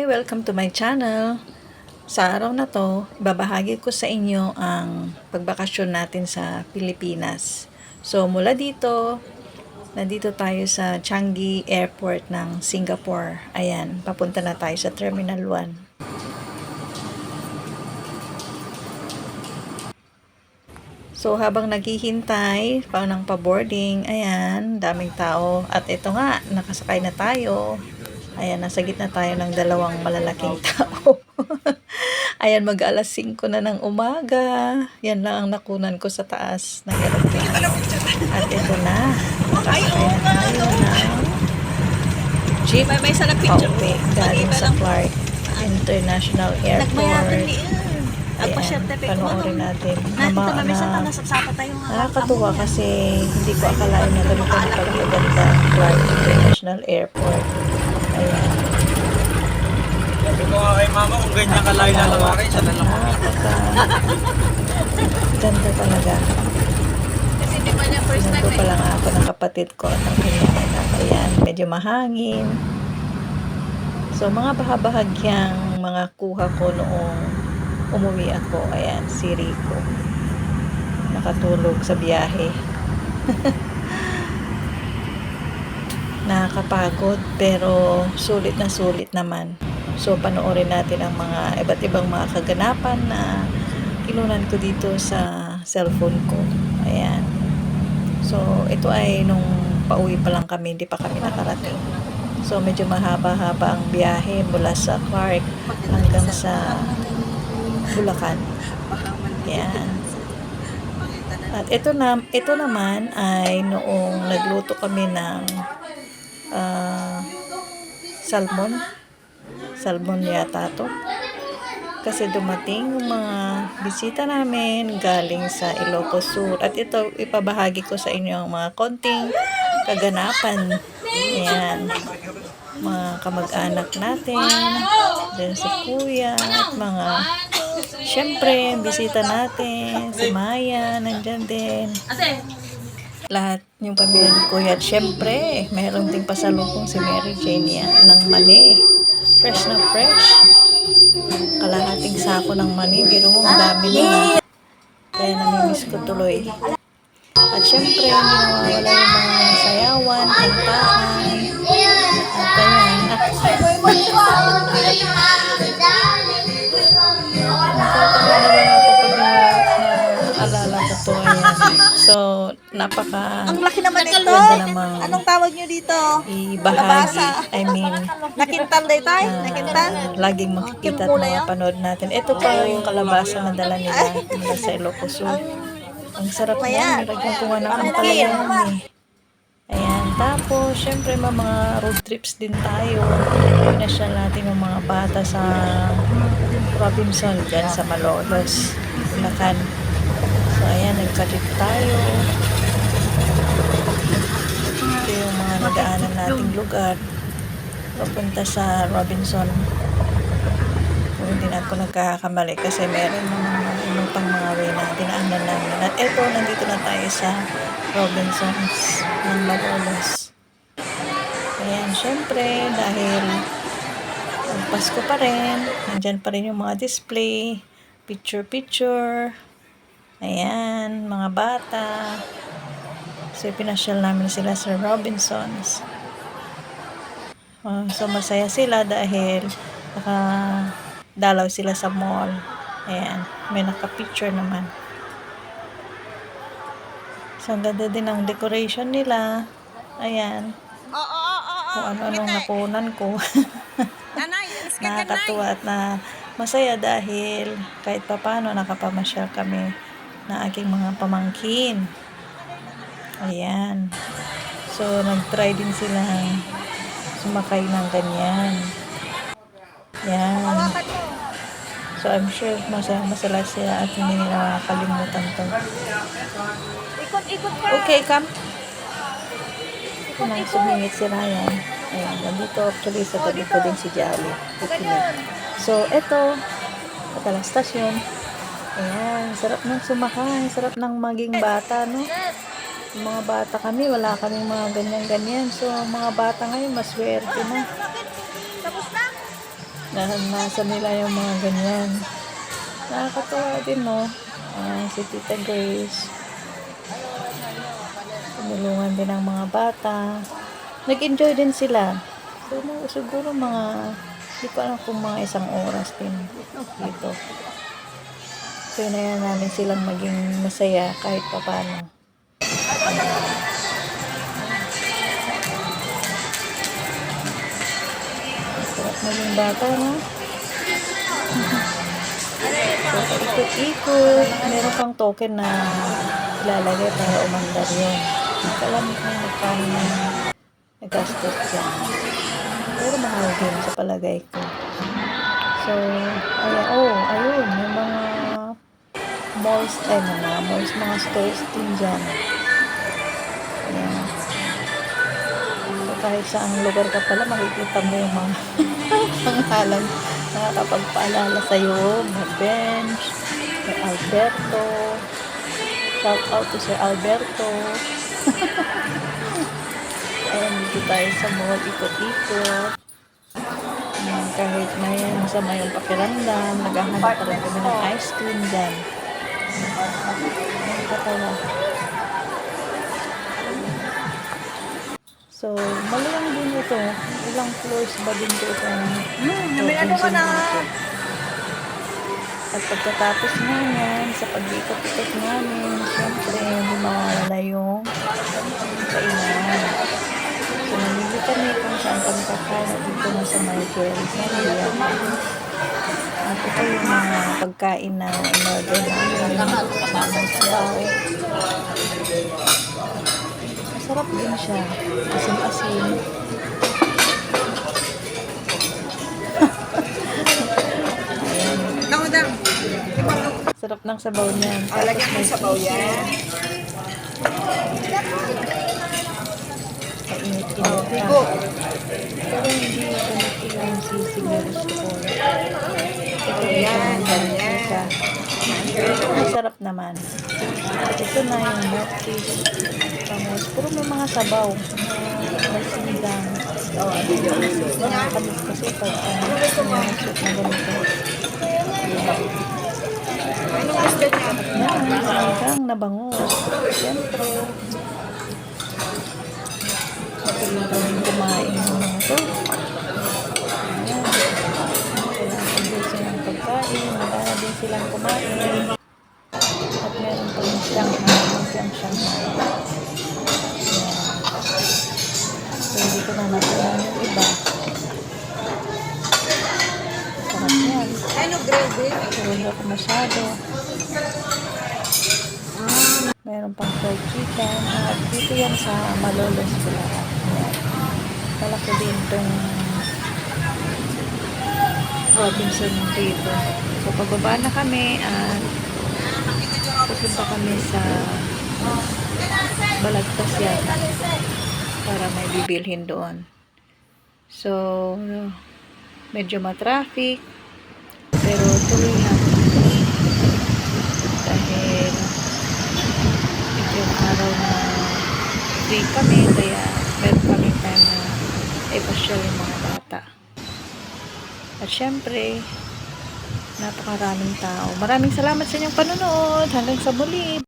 Hi! Welcome to my channel. Sa araw na to, babahagi ko sa inyo ang pagbakasyon natin sa Pilipinas. So, mula dito, nandito tayo sa Changi Airport ng Singapore. Ayan, papunta na tayo sa Terminal 1. So, habang naghihintay, pa ng pa-boarding, ayan, daming tao. At ito nga, nakasakay na tayo. Ayan, nasa gitna tayo ng dalawang malalaking tao. ayan, mag alas 5 na ng umaga. Yan lang ang nakunan ko sa taas ng aeroplane. At ito na, nakasakay na tayo ng jeep pauwi galing sa Clark International Airport. pe panoorin natin. Sa na-. Nakakatuwa kasi hindi ko akalain na ganito ang pagkaganda Clark International Airport. Sabi ko nga kay mama kung ganyan kalay lalawari, siya na lang. Ganda talaga. Kasi di ba niya first Sinundo pa lang ako ng kapatid ko at ang kanyang anak. Ayan, medyo mahangin. So, mga bahabahagyang mga kuha ko noong umuwi ako. Ayan, si Rico. Nakatulog sa biyahe. Nakakapagod, pero sulit na sulit naman. So, panoorin natin ang mga iba't ibang mga kaganapan na kinunan ko dito sa cellphone ko. Ayan. So, ito ay nung pauwi pa lang kami, hindi pa kami nakarating. So, medyo mahaba-haba ang biyahe mula sa Clark hanggang sa Bulacan. Ayan. At ito na, ito naman ay noong nagluto kami ng ah, salmon. Salmon yata to. Kasi dumating yung mga bisita namin galing sa Ilocos Sur. At ito, ipabahagi ko sa inyo ang mga konting kaganapan. Ayan. Mga kamag-anak natin. Then si Kuya. At mga, syempre, bisita natin. Si Maya, nandyan din. Lahat yung pamilya ni Kuya. At syempre, mayroon ding pasalubong si Mary Jane yan ng mani. Fresh na fresh kalahating sako ng mani, biro mo, dami na. Kaya namimiss ko tuloy. At syempre, hindi nawawala yung mga sayawan, kantahan. At ayan. Napaka ang laki naman ito. namang Anong tawag niyo dito? ibahagi. I mean, Nakintal day tayo? na Nakintal? laging makikita at mapanood natin. Ito pa yung kalabasa na dala nila mula sa Ilocos. Ang sarap na yan. Nilagyan ko nga ng ampalayan eh. Ayan. Tapos, syempre, mga road trips din tayo. Pinasyal natin yung mga bata sa Robinson, dyan sa Malolos, Bulacan. So, ayan, nagka-trip tayo. Ito yung mga nadaanan nating lugar papunta sa Robinson. Kung hindi na ako nagkakamali kasi meron ano pang mga way na dinaanan namin. At eto, nandito na tayo sa Robinsons ng Malolos. Ayan, syempre, dahil ang Pasko pa rin, nandyan pa rin yung mga display, picture-picture, ayan, mga bata. So, pinasyal namin sila sa Robinsons. Uh, so masaya sila dahil naka dalaw sila sa mall. Ayan, may naka-picture naman. So ang ganda din ang decoration nila. Ayan, Oo, oo, oo. kung ano-anong nakunan ko. Nakakatuwa at na masaya dahil kahit papano nakapamasyal kami na aking mga pamangkin. Ayan. So, nag-try din silang sumakay ng ganyan. Yan. So, I'm sure masaya, masala sila at hindi nila makakalimutan to. Okay, come. Ito na, sumingit si Ryan. Ayan, nandito actually sa tabi ko din si Jolly. So, eto, patalang stasyon. Ayan, sarap ng sumakay, sarap ng maging bata, no? Yung mga bata kami, wala kaming mga ganyan-ganyan. So, mga bata ngayon, maswerte na. Tapos na? Naranasan nila yung mga ganyan. Nakakatawa din, no? Ah, si Tita Grace. Tumulungan din ang mga bata. Nag-enjoy din sila. So, siguro mga, hindi ko alam kung mga isang oras din dito. Yan namin silang maging masaya kahit papano. Sarap maging bata, no? so, ikot-ikot. Meron pang token na ilalagay para umandar yun. Alam kung magkano na nagastos dyan. Pero mahal din sa palagay ko. So, ayan, oh, ayun, may mga malls, eh, mga malls, mga stores din dyan. Ayan. So, kahit saang lugar ka pala, makikita mo yung mga pangalan nakakapagpaalala sa'yo. May bench, may Alberto. Shout out to Sir Alberto. Ayan, dito tayo sa mall, ikot-ikot. Kahit yan, masama yung pakiramdam, naghahanap pa rin kami ng ice cream dyan. So, maluwang din ito. Ilang floors ba din ito? Hmm, may ano ka na. At pagkatapos nga yan, sa pag-ikot-ikot namin, syempre, hindi mawawala yung kainan. So, namili kami kung saan kami kakain dito na sa Marjorie Area. At ito yung mga pagkain na in-order namin. Sabaw. Masarap din siya. Asin-asin. Sarap ng sabaw niyan. Ah, lagyan mo sa baw yan. Kainit-init Oh, bigo. Pero hindi ganito yung sisig na gusto ko. Ito Yan, yung ganyan. siya. Masarap naman. At ito na yung milk fish. Tapos, puro may mga sabaw. May sinigang. Nakakabit kasi pag ano, yung soup na ganito. Yan, sinigang na bangus. Siyempre. Patuloy kami kumain ng mga to. Ayan. Kailangan din silang pagkain. Magana din silang kumain. Yung Shanghai. Ayan. So, hindi ko na natulan yung iba. Sarap yan. Ano gravy? Hindi ako masyado. Meron pang fried chicken. At dito yan sa Malolos Bulacan. Malaki din itong Robinson dito. So, pababa na kami at pupunta kami sa Balagtas yata para may bibilhin doon. So, medyo matraffic. Pero tuloy lang dahil yung araw na free kami kaya meron kami time na ipasyal yung mga bata. At syempre napakaraming tao. Maraming salamat sa inyong panonood. Hanggang sa muli